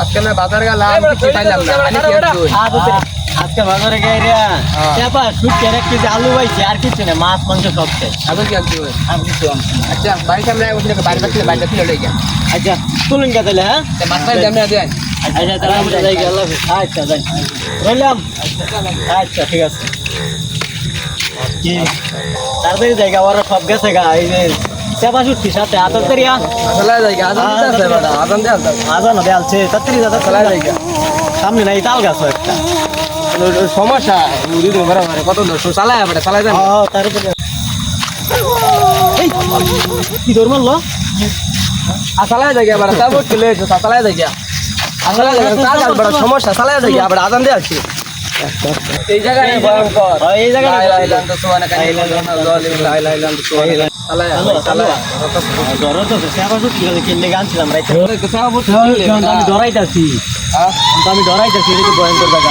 আজকে না বাজার গেলাম কিছু পাইলাম না খালি কি আর আজকে বাজারে গাই রে হ্যাঁ। চাপা শুটকে এক কেজি আলু পাইছি আর কিছু না মাছ মাংস সব চাই এখন কি আর দুই? আর কিছু। আচ্ছা বাড়ির সামনে বসে বাড়ি পাচ্ছিল বাড়িটা ছিল লই গিয়া আচ্ছা তুলুন কে তাহলে হ্যাঁ? মাছ পাই দামে দেন আচ্ছা তাহলে আমরা যাই গেল আচ্ছা যাই। রইলাম। আচ্ছা ঠিক আছে। কি? তাড়াতাড়ি জায়গা ওরা সব গেছে গা এই যে চাপা শুটকি সাথে আতর করিয়া আসলে যাই গিয়া আজান দিতে বাড়া আজান দিয়ে আসতে আজানো দেয়ালছে তাড়াতাড়ি দাদা চলা যাই গিয়া সামনে নাই তাল গাছ একটা সমস্যা দিন বড় বড় কত দশ চালায় বড় চালায় যান হ্যাঁ তারপরে এই কি দৌড় মারলো চালায় যাই গিয়া বড় তারপর চলে এসে চালায় যাই গিয়া আসলে চালায় বড় সমস্যা চালায় যাই গিয়া বড় আজান দিয়ে আসছে এই জায়গায় ভয়ঙ্কর হ্যাঁ, এই জায়গাটা দিলে, আমি ডরাইতেছি। হ্যাঁ? আমি ডরাইতেছি এটা কি ভয়ঙ্কর জায়গা